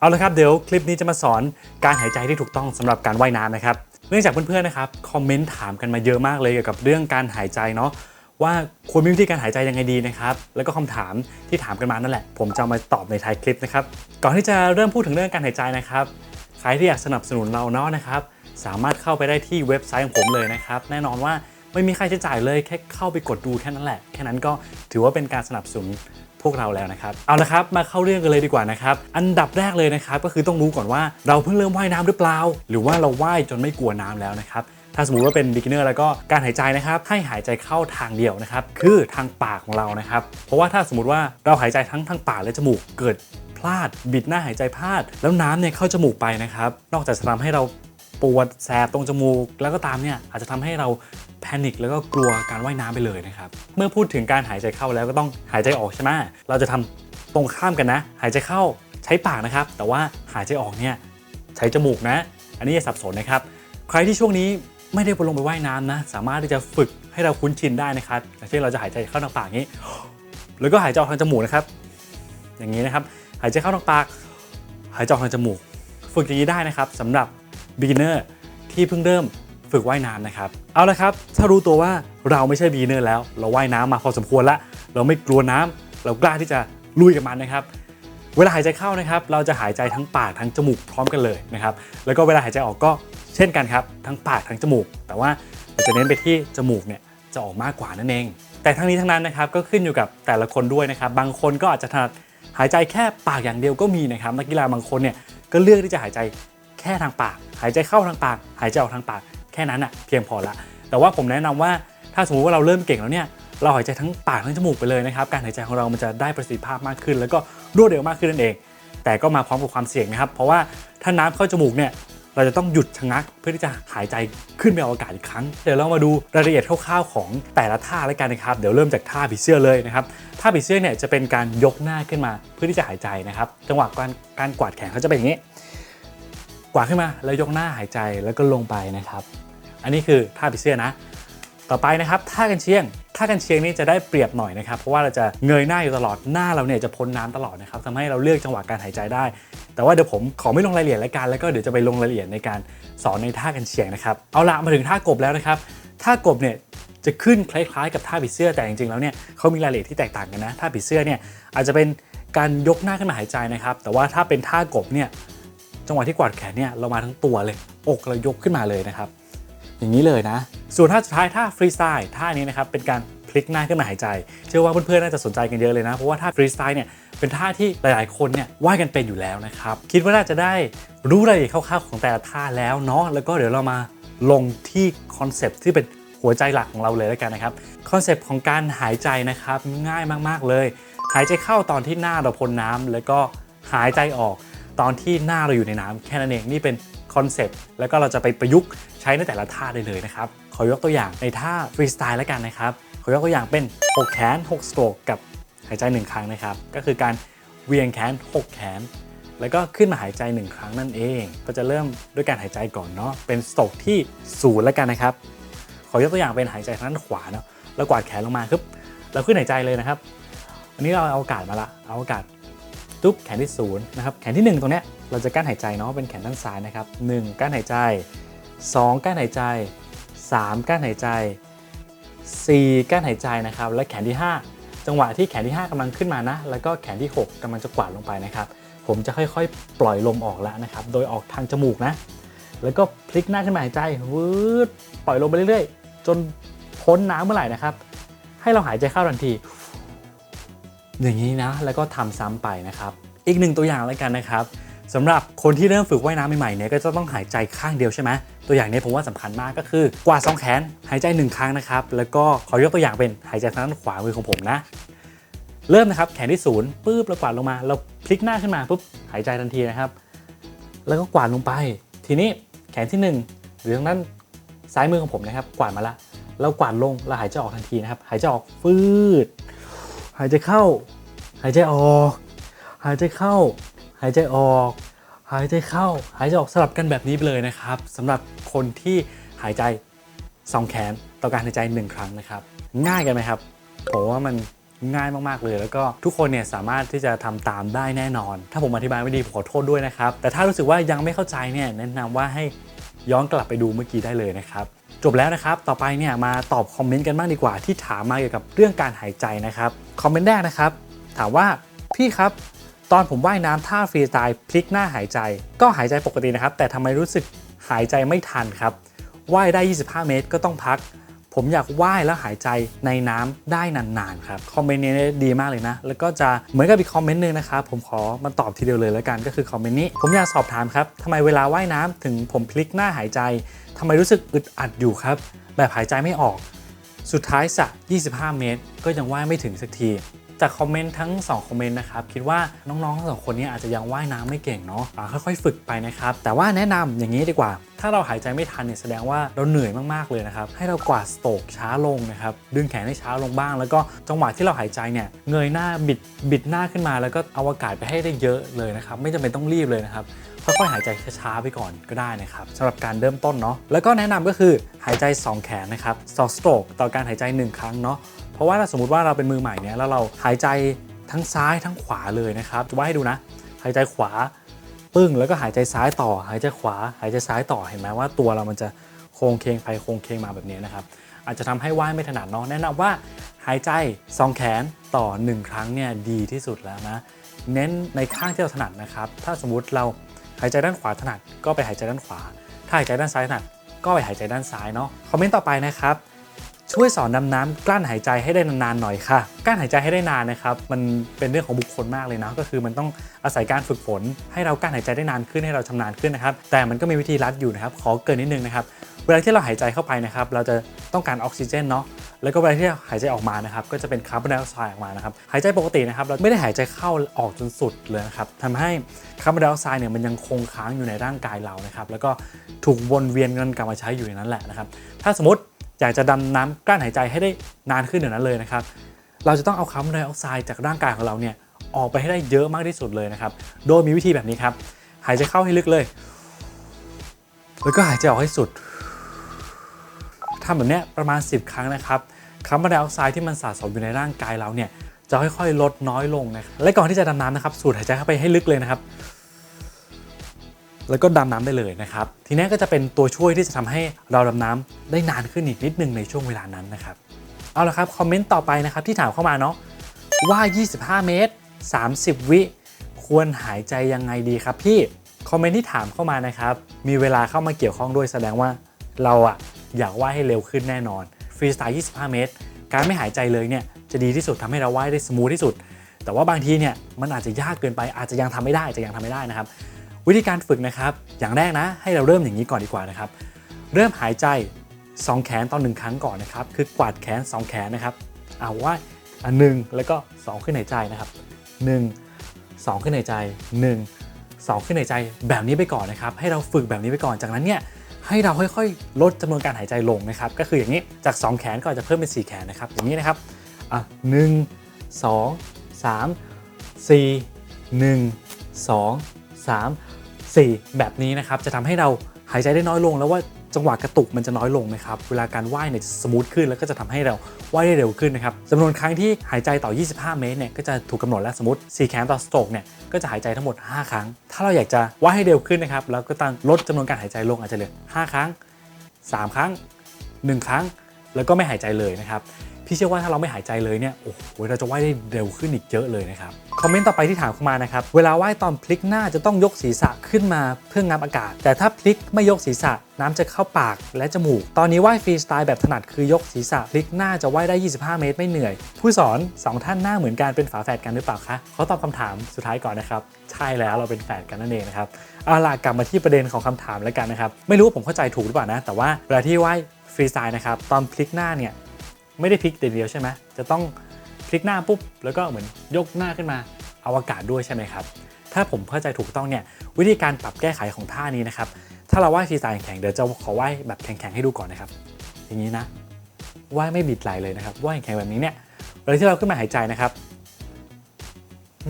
เอาละครับเดี๋ยวคลิปนี้จะมาสอนการหายใจที่ถูกต้องสำหรับการว่ายน้ำนะครับ เนื่องจากเพื่อนๆนะครับคอมเมนต์ถามกันมาเยอะมากเลยเกี่ยวกับเรื่องการหายใจเนาะว่าควรมีวิธีการหายใจยังไงดีนะครับ แล้วก็คำถามที่ถามกันมานั่นแหละ ผมจะมาตอบในท้ายคลิปนะครับ ก่อนที่จะเริ่มพูดถึงเรื่องการหายใจนะครับ ใครที่อยากสนับสนุนเราเนาะนะครับ สามารถเข้าไปได้ที่เว็บไซต์ของผมเลยนะครับ แน่นอนว่า ไม่มีค่าใช้จ่ายเลยแค่เข้าไปกดดูแค่นั้นแหละ แค่นั้นก็ถือว่าเป็นการสนับสนุนพวกเราแล้วนะครับ เอาละครับ มาเข้าเรื่องกันเลยดีกว่านะครับ อันดับแรกเลยนะครับ ก็คือต้องรู้ก่อนว่าเราเพิ่งเริ่มว่ายน้ำหรือเปล่า หรือว่าเราว่ายจนไม่กลัวน้ำแล้วนะครับ ถ้าสมมติว่าเป็น beginner แล้วก็การหายใจนะครับ ให้หายใจเข้าทางเดียวนะครับ คือทางปากของเรานะครับ เพราะว่าถ้าสมมติว่าเราหายใจทั้งทางปากและจมูกเกิดพลาด บิดหน้าหายใจพลาด แล้วน้ำเนี่ยเข้าจมูกไปนะครับ นอกจากจะทำให้เราปวดแสบตรงจมูกแล้วก็ตามเนี่ยอาจจะทำให้เรา แพนิคแล้วก็กลัวการว่ายน้ำไปเลยนะครับเมื่อพูดถึงการหายใจเข้าแล้วก็ต้องหายใจออกใช่ไหมเราจะทำตรงข้ามกันนะ หายใจเข้าใช้ปากนะครับ แต่ว่าหายใจออกเนี่ยใช้จมูกนะ อันนี้อย่าสับสนนะครับ ใครที่ช่วงนี้ไม่ได้ไปลงไปว่ายน้ำนะ สามารถที่จะฝึกให้เราคุ้นชินได้นะครับอย่างเช่นเราจะหายใจเข้าทางปากนี้ แล้วก็หายใจออกทางจมูกนะครับ อย่างนี้นะครับ หายใจเข้าทางปาก หายใจออกทางจมูก ฝึกอย่างนี้ได้นะครับสำหรับ beginner ที่เพิ่งเริ่ม ฝึกว่ายน้ำนะครับ เอาละครับ ถ้ารู้ตัวว่าเราไม่ใช่ beginner แล้ว เราว่ายน้ำมาพอสมควรแล้วเราไม่กลัวน้ำเรากล้าที่จะลุยกับมันนะครับ เวลาหายใจเข้านะครับ เราจะหายใจทั้งปากทั้งจมูกพร้อมกันเลยนะครับ แล้วก็เวลาหายใจออกก็เช่นกันครับ ทั้งปากทั้งจมูก แต่ว่าเราจะเน้นไปที่จมูกเนี่ยจะออกมากกว่านั่นเอง แต่ทั้งนี้ทั้งนั้นนะครับก็ขึ้นอยู่กับแต่ละคนด้วยนะครับ บางคนก็อาจจะถนัดหายใจแค่ปากอย่างเดียวก็มีนะครับนักกีฬาบางคนเนี่ยก็เลือกที่จะหายใจแค่ทางปาก หายใจเข้าทางปาก หายใจออกทางปาก ค่นั้นอะเพียงพอละ แต่ว่าผมแนะนำว่าถ้าสมมติว่าเราเริ่มเก่งแล้วเนี่ยเราหายใจทั้งปากทั้งจมูกไปเลยนะครับ การหายใจของเรามันจะได้ประสิทธิภาพมากขึ้น แล้วก็รวดเร็วมากขึ้นนั่นเอง แต่ก็มาพร้อมกับความเสี่ยงนะครับ เพราะว่าถ้าน้ำเข้าจมูกเนี่ยเราจะต้องหยุดชะงักเพื่อที่จะหายใจขึ้นไปเอวกาศอีกครั้ง เดี๋ยวเรามาดูรายละเอียดคร่าวๆของแต่ละท่าแล้วกันนะครับ เดี๋ยวเริ่มจากท่าผีเสื้อเลยนะครับ ท่าผีเสื้อเนี่ยจะเป็นการยกหน้าขึ้นมาเพื่อที่จะหายใจนะครับ จังหวะการการกวาดแขนเขาจะเป็นอย่างนี้ กวาดขึ้นมาแล้วยกหน้าหายใจแล้วก็ลงไปนะครับ อันนี้คือท่าผีเสื้อนะ ต่อไปนะครับท่ากันเชียงท่ากันเชียงนี่จะได้เปรียบหน่อยนะครับ เพราะว่าเราจะเงยหน้าอยู่ตลอดหน้าเราเนี่ยจะพ้นน้ำตลอดนะครับทำให้เราเลือกจังหวะการหายใจได้ แต่ว่าเดี๋ยวผมขอไม่ลงรายละเอียดแล้วกันแล้วก็เดี๋ยวจะไปลงรายละเอียดในการสอนในท่ากันเชียงนะครับเอาละมาถึงท่ากบแล้วนะครับท่ากบเนี่ยจะขึ้นคล้ายๆ กับท่าผีเสื้อแต่จริงๆแล้วเนี่ยเขามีรายละเอียดที่แตกต่างกันนะท่าผีเสื้อเนี่ยอาจจะเป็นการยกหน้าขึ้นมาหายใจนะครับ แต่ว่าถ้าเป็นท่ากบเนี่ยจังหวะที่กวาดแขนเนี่ยเรามาทั้งตัวเลย อกเรายกขึ้นมาเลยนะครับ อย่างนี้เลยนะ ส่วนท่าสุดท้ายท่าฟรีสไตล์ท่านี้นะครับเป็นการพลิกหน้าขึ้นมาหายใจ เชื่อว่าเพื่อนๆน่าจะสนใจกันเยอะเลยนะ เพราะว่าท่าฟรีสไตล์เนี่ยเป็นท่าที่หลายๆคนเนี่ยว่ายกันเป็นอยู่แล้วนะครับ คิดว่าน่าจะได้รู้รายละเอียดคร่าวๆของแต่ละท่าแล้วเนาะแล้วก็เดี๋ยวเรามาลงที่คอนเซปต์ที่เป็นหัวใจหลักของเราเลยแล้วกันนะครับคอนเซปต์ของการหายใจนะครับง่ายมากๆเลย หายใจเข้าตอนที่หน้าเราพ้นน้ำแล้วก็หายใจออกตอนที่หน้าเราอยู่ในน้ำแค่นั้นเองนี่เป็น คอนเซปต์แล้วก็เราจะไปประยุกต์ใช้ในแต่ละท่าได้เลยนะครับ ขอยกตัวอย่างในท่าฟรีสไตล์แล้วกันนะครับ ขอยกตัวอย่างเป็น 6 แขน 6 สโตรกกับหายใจ 1 ครั้งนะครับ ก็คือการเวียงแขน 6 แขน แล้วก็ขึ้นมาหายใจ 1 ครั้งนั่นเอง ก็จะเริ่มด้วยการหายใจก่อนเนาะเป็นสโตรกที่ศูนย์แล้วกันนะครับ ขอยกตัวอย่างเป็นหายใจทางด้านขวาเนาะแล้วกวาดแขนลงมาครับเราขึ้นหายใจเลยนะครับ อันนี้เราเอาอากาศมาละเอาอากาศตุ๊บแขนที่ศูนย์นะครับแขนที่ 1 ตรงเนี้ย เราจะกั้นหายใจเนาะเป็นแขนด้านซ้ายนะครับ 1กั้นหายใจ 2กั้นหายใจ 3กั้นหายใจ 4กั้นหายใจนะครับ และแขนที่ 5 จังหวะที่แขนที่ 5กำลังขึ้นมานะ แล้วก็แขนที่ 6กำลังจะกวาดลงไปนะครับ ผมจะค่อยๆ ปล่อยลมออกแล้วนะครับ โดยออกทางจมูกนะ แล้วก็พลิกหน้าขึ้นมาหายใจวืดปล่อยลมไปเรื่อยๆ จนพ้นน้ำเมื่อไหร่นะครับ ให้เราหายใจเข้าทันที อย่างนี้นะ แล้วก็ทำซ้ำไปนะครับ อีกหนึ่งตัวอย่างแล้วกันนะครับ สำหรับคนที่เริ่มฝึกว่ายน้ำใหม่ๆเนี่ยก็จะต้องหายใจข้างเดียวใช่ไหมตัวอย่างนี้ผมว่าสำคัญมากก็คือกวาดสองแขนหายใจหนึ่งครั้งนะครับ แล้วก็ขอยกตัวอย่างเป็นหายใจทางด้านขวามือของผมนะ เริ่มนะครับแขนที่ศูนย์ปุ๊บเรากวาดลงมาเราพลิกหน้าขึ้นมาปุ๊บหายใจทันทีนะครับ แล้วก็กวาดลงไป ทีนี้แขนที่หนึ่งหรือทางด้านซ้ายมือของผมนะครับ กวาดมาละเรากวาดลงเราหายใจออกทันทีนะครับ หายใจออกฟืดหายใจเข้า หายใจออก หายใจเข้า หายใจออก หายใจเข้า หายใจออกสลับกันแบบนี้ไปเลยนะครับสำหรับคนที่หายใจสองแขนต่อการหายใจหนึ่งครั้งนะครับ ง่ายกันไหมครับผมว่ามันง่ายมาก ๆ เลย แล้วก็ทุกคนเนี่ยสามารถที่จะทำตามได้แน่นอน ถ้าผมอธิบายไม่ดีผมขอโทษด้วยนะครับ แต่ถ้ารู้สึกว่ายังไม่เข้าใจเนี่ยแนะนำว่าให้ย้อนกลับไปดูเมื่อกี้ได้เลยนะครับ จบแล้วนะครับ ต่อไปเนี่ยมาตอบคอมเมนต์กันบ้างดีกว่าที่ถามมาเกี่ยวกับเรื่องการหายใจนะครับ คอมเมนต์แรกนะครับ ถามว่าพี่ครับ ตอนผมว่ายน้ำท่าฟรีสไตล์พลิกหน้าหายใจ ก็หายใจปกตินะครับ แต่ทำไมรู้สึกหายใจไม่ทันครับว่ายได้ 25 เมตรก็ต้องพัก ผมอยากว่ายแล้วหายใจในน้ำได้นานๆครับคอมเมนต์นี้ดีมากเลยนะ แล้วก็จะเหมือนกับอีกคอมเมนต์นึงนะครับผมขอมาตอบทีเดียวเลยแล้วกันก็คือคอมเมนต์นี้ ผมอยากสอบถามครับทำไมเวลาว่ายน้ำถึงผมพลิกหน้าหายใจทำไมรู้สึกอึดอัดอยู่ครับ แบบหายใจไม่ออก สุดท้ายสระ25 เมตร ก็ยังว่ายไม่ถึงสักที จากคอมเมนต์ทั้ง2คอมเมนต์นะครับคิดว่าน้องๆทั้งสองคนนี้อาจจะยังว่ายน้ำไม่เก่งเนาะค่อยๆ ฝึกไปนะครับ แต่ว่าแนะนำอย่างนี้ดีกว่า ถ้าเราหายใจไม่ทันเนี่ยแสดงว่าเราเหนื่อยมากๆเลยนะครับ ให้เรากวาดสโตกช้าลงนะครับ ดึงแขนให้ช้าลงบ้าง แล้วก็จังหวะที่เราหายใจเนี่ยเงยหน้าบิดบิดหน้าขึ้นมา แล้วก็เอาอากาศไปให้ได้เยอะเลยนะครับ ไม่จำเป็นต้องรีบเลยนะครับค่อยๆหายใจช้าๆไปก่อนก็ได้นะครับสำหรับการเริ่มต้นเนาะแล้วก็แนะนำก็คือหายใจ 2 แขนนะครับ2 stroke ต่อการหายใจ 1 ครั้งเนาะ เพราะว่าถ้าสมมติว่าเราเป็นมือใหม่เนี่ยแล้วเราหายใจทั้งซ้ายทั้งขวาเลยนะครับจะว่าให้ดูนะ หายใจขวาปึ้งแล้วก็หายใจซ้ายต่อ หายใจขวา หายใจซ้ายต่อเห็นไหมว่าตัวเรามันจะโค้งเคงไปโค้งเคงมาแบบนี้นะครับอาจจะทำให้ว่ายไม่ถนัดเนาะแนะนำว่าหายใจ2แขนต่อ 1 ครั้งเนี่ยดีที่สุดแล้วนะ เน้นในข้างที่เราถนัดนะครับ ถ้าสมมุติเราหายใจด้านขวาถนัดก็ไปหายใจด้านขวา ถ้าหายใจด้านซ้ายถนัดก็ไปหายใจด้านซ้ายเนาะคอมเมนต์ต่อไปนะครับ ช่วยสอนดำน้ำกลั้นหายใจให้ได้นานๆหน่อยค่ะกลั้นหายใจให้ได้นานนะครับมันเป็นเรื่องของบุคคลมากเลยนะก็คือมันต้องอาศัยการฝึกฝน ให้เรากลั้นหายใจได้นานขึ้นให้เราชำนาญขึ้นนะครับแต่มันก็มีวิธีรัดอยู่นะครับขอเกินนิดนึงนะครับเวลาที่เราหายใจเข้าไปนะครับเราจะต้องการออกซิเจนเนาะแล้วก็เวลาที่หายใจออกมานะครับก็จะเป็นคาร์บอนไดออกไซด์ออกมานะครับหายใจปกตินะครับเราไม่ได้หายใจเข้าออกจนสุดเลยนะครับทำให้คาร์บอนไดออกไซด์เนี่ยมันยังคงค้างอยู่ในร่างกายเรานะครับแล้วก็ถูกวนเวียนกันกลับมาใช้อยู่ในนั้นแหละนะครับถ้าสมมติ อยากจะดำน้ำกลั้นหายใจให้ได้นานขึ้นเดี๋ยวนั้นเลยนะครับ เราจะต้องเอาคาร์บอนไดออกไซด์จากร่างกายของเราเนี่ยออกไปให้ได้เยอะมากที่สุดเลยนะครับ โดยมีวิธีแบบนี้ครับ หายใจเข้าให้ลึกเลย แล้วก็หายใจออกให้สุดทำแบบนี้ประมาณ 10 ครั้งนะครับคาร์บอนไดออกไซด์ที่มันสะสมอยู่ในร่างกายเราเนี่ยจะค่อยๆ ลดน้อยลงนะครับและก่อนที่จะดำน้ำนะครับ สูดหายใจเข้าไปให้ลึกเลยนะครับ แล้วก็ดำน้ำได้เลยนะครับ ทีนี้ก็จะเป็นตัวช่วยที่จะทำให้เราดำน้ำได้นานขึ้นอีกนิดนึงในช่วงเวลานั้นนะครับ เอาละครับคอมเมนต์ต่อไปนะครับที่ถามเข้ามาเนาะว่า 25 เมตร 30 วิควรหายใจยังไงดีครับพี่คอมเมนต์ที่ถามเข้ามานะครับ มีเวลาเข้ามาเกี่ยวข้องด้วยแสดงว่าเราอะอยากว่ายให้เร็วขึ้นแน่นอนฟรีสไตล์ 25 เมตร การไม่หายใจเลยเนี่ยจะดีที่สุดทำให้เราว่ายได้สมูทที่สุด แต่ว่าบางทีเนี่ยมันอาจจะยากเกินไปอาจจะยังทำไม่ได้อาจจะยังทำไม่ได้นะครับ วิธีการฝึกนะครับ อย่างแรกนะ ให้เราเริ่มอย่างนี้ก่อนดีกว่านะครับ เริ่มหายใจ 2 แขนต่อ1ครั้งก่อนนะครับ คือกวาดแขน 2 แขนนะครับ เอาว่าอันหนึ่งแล้วก็ 2 ขึ้นหายใจนะครับ1 2 ขึ้นหายใจ 1 2 ขึ้นหายใจแบบนี้ไปก่อนนะครับ ให้เราฝึกแบบนี้ไปก่อน จากนั้นเนี่ยให้เราค่อยๆ ลดจำนวนการหายใจลงนะครับ ก็คืออย่างนี้จาก 2 แขนก็อาจจะเพิ่มเป็น 4 แขนนะครับ อย่างนี้นะครับอะหนึ่งสองสามสี่หนึ่งสองสาม สี่แบบนี้นะครับจะทำให้เราหายใจได้น้อยลง แล้วว่าจังหวะกระตุกมันจะน้อยลงนะครับ เวลาการว่ายเนี่ยจะสมูทขึ้นแล้วก็จะทำให้เราว่ายได้เร็วขึ้นนะครับจำนวนครั้งที่หายใจต่อ 25 เมตรเนี่ยก็จะถูกกำหนดแล้วสมมติ4แขนต่อสโตรกเนี่ยก็จะหายใจทั้งหมด 5 ครั้ง ถ้าเราอยากจะว่ายให้เร็วขึ้นนะครับเราก็ต้องลดจำนวนการหายใจลงอาจจะเหลือ 5 ครั้ง 3 ครั้ง 1 ครั้ง แล้วก็ไม่หายใจเลยนะครับ พี่เชื่อว่าถ้าเราไม่หายใจเลยเนี่ยโอ้โหเราจะว่ายได้เร็วขึ้นอีกเยอะเลยนะครับคอมเมนต์ต่อไปที่ถามเข้ามานะครับเวลาว่ายตอนพลิกหน้าจะต้องยกศีรษะขึ้นมาเพื่องับอากาศ แต่ถ้าพลิกไม่ยกศีรษะน้ำจะเข้าปากและจมูก ตอนนี้ว่ายฟรีสไตล์แบบถนัดคือยกศีรษะพลิกหน้าจะว่ายได้ 25 เมตรไม่เหนื่อย ผู้สอนสองท่านหน้าเหมือนกันเป็นฝาแฝดกันหรือเปล่าคะเขาตอบคำถามสุดท้ายก่อนนะครับใช่แล้วเราเป็นแฝดกันนั่นเองนะครับเอาล่ะกลับมาที่ประเด็นของคำถามแล้วกันนะครับไม่รู้ว่าผมเข้าใจถูกหรือเปล่านะ แต่ว่าเวลาที่ว่ายฟรีสไตล์นะครับตอนพลิกหน้าเนี่ย ไม่ได้พลิกแต่เดียวใช่ไหมจะต้องพลิกหน้าปุ๊บแล้วก็เหมือนยกหน้าขึ้นมาเอาอากาศด้วยใช่ไหมครับ ถ้าผมเข้าใจถูกต้องเนี่ยวิธีการปรับแก้ไขของท่านี้นะครับ ถ้าเราว่ายฟรีสไตล์แข็งเดี๋ยวจะขอว่ายแบบแข็งๆให้ดูก่อนนะครับ อย่างนี้นะว่ายไม่บิดไหลเลยนะครับว่ายแข็งแบบนี้เนี่ยเวลาที่เราขึ้นมาหายใจนะครับ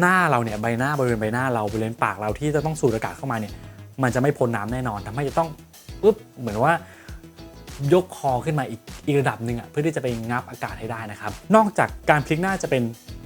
หน้าเราเนี่ยใบหน้าบริเวณใบหน้าเราบริเวณปากเราที่จะต้องสูดอากาศเข้ามาเนี่ยมันจะไม่พ้นน้ำแน่นอนทำให้จะต้องปึ๊บเหมือนว่า ยกคอขึ้นมาอีกอีกระดับหนึ่งอะเพื่อที่จะไปงับอากาศให้ได้นะครับ นอกจากการพลิกหน้าจะเป็น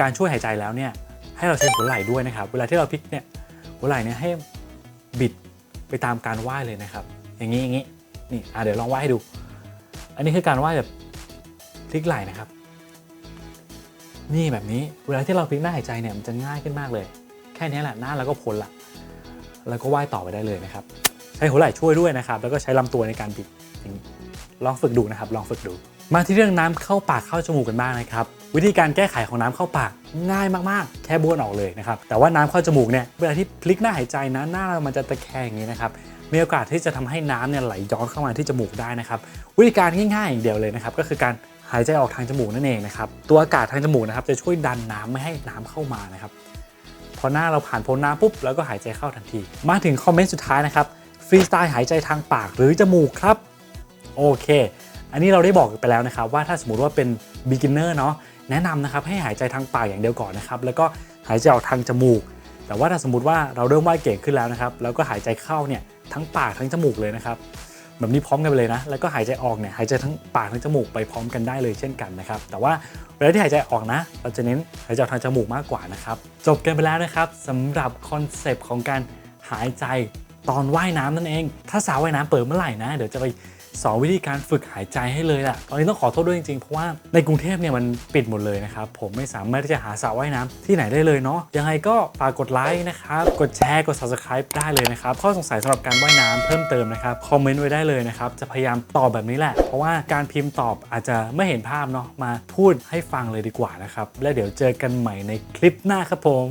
การช่วยหายใจแล้วเนี่ยให้เราใช้หัวไหล่ด้วยนะครับ เวลาที่เราพลิกเนี่ยหัวไหล่เนี่ยให้บิดไปตามการว่ายเลยนะครับ อย่างนี้อย่างนี้นี่อะเดี๋ยวลองว่ายให้ดู อันนี้คือการว่ายแบบพลิกไหล่นะครับ นี่แบบนี้เวลาที่เราพลิกหน้าหายใจเนี่ยมันจะง่ายขึ้นมากเลย แค่นี้แหละหน้าเราก็พ้นละแล้วก็ว่ายต่อไปได้เลยนะครับ ใช้หัวไหล่ช่วยด้วยนะครับ แล้วก็ใช้ลำตัวในการบิดอย่างนี้ ลองฝึกดูนะครับ ลองฝึกดู มาที่เรื่องน้ำเข้าปากเข้าจมูกกันบ้างนะครับ วิธีการแก้ไขของน้ำเข้าปากง่ายมากๆ แค่บ้วนออกเลยนะครับ แต่ว่าน้ำเข้าจมูกเนี่ย เวลาที่พลิกหน้าหายใจนะหน้าเรามันจะตะแคงอย่างนี้นะครับ มีโอกาสที่จะทำให้น้ำเนี่ยไหลย้อนเข้ามาที่จมูกได้นะครับ วิธีการง่ายๆอย่างเดียวเลยนะครับ ก็คือการหายใจออกทางจมูกนั่นเองนะครับ ตัวอากาศทางจมูกนะครับจะช่วยดันน้ำไม่ให้น้ำเข้ามานะครับ พอหน้าเราผ่านพ้นน้ำปุ๊บแล้วก็หายใจเข้าทันที มาถึงคอมเมนต์สุดท้ายนะครับฟรีสไตล์หายใจทางปากหรือจมูกครับ โอเค อันนี้เราได้บอกไปแล้วนะครับ ว่าถ้าสมมติว่าเป็น beginner เนาะแนะนำนะครับให้หายใจทางปากอย่างเดียวก่อนนะครับ แล้วก็หายใจออกทางจมูก แต่ว่าถ้าสมมติว่าเราเริ่มว่ายเก่งขึ้นแล้วนะครับ แล้วก็หายใจเข้าเนี่ยทั้งปากทั้งจมูกเลยนะครับแบบนี้พร้อมกันไปเลยนะ แล้วก็หายใจออกเนี่ยหายใจทั้งปากทั้งจมูกไปพร้อมกันได้เลยเช่นกันนะครับ แต่ว่าเวลาที่หายใจออกนะ เราจะเน้นหายใจออกทางจมูกมากกว่านะครับ จบกันไปแล้วนะครับสำหรับคอนเซปต์ของการหายใจตอนว่ายน้ำนั่นเอง ถ้าสาวว่ายน้ำเปิดเมื่อไหร่นะ เดี๋ยวจะไป สอนวิธีการฝึกหายใจให้เลยแหละตอนนี้ต้องขอโทษด้วยจริงๆ เพราะว่าในกรุงเทพเนี่ยมันปิดหมดเลยนะครับ ผมไม่สามารถที่จะหาสระว่ายน้ำที่ไหนได้เลยเนาะยังไงก็ฝากกดไลค์นะครับ กดแชร์กด subscribe ได้เลยนะครับ ข้อสงสัยสำหรับการว่ายน้ำเพิ่มเติมนะครับคอมเมนต์ไว้ได้เลยนะครับจะพยายามตอบแบบนี้แหละ เพราะว่าการพิมพ์ตอบอาจจะไม่เห็นภาพเนาะมาพูดให้ฟังเลยดีกว่านะครับและเดี๋ยวเจอกันใหม่ในคลิปหน้าครับผม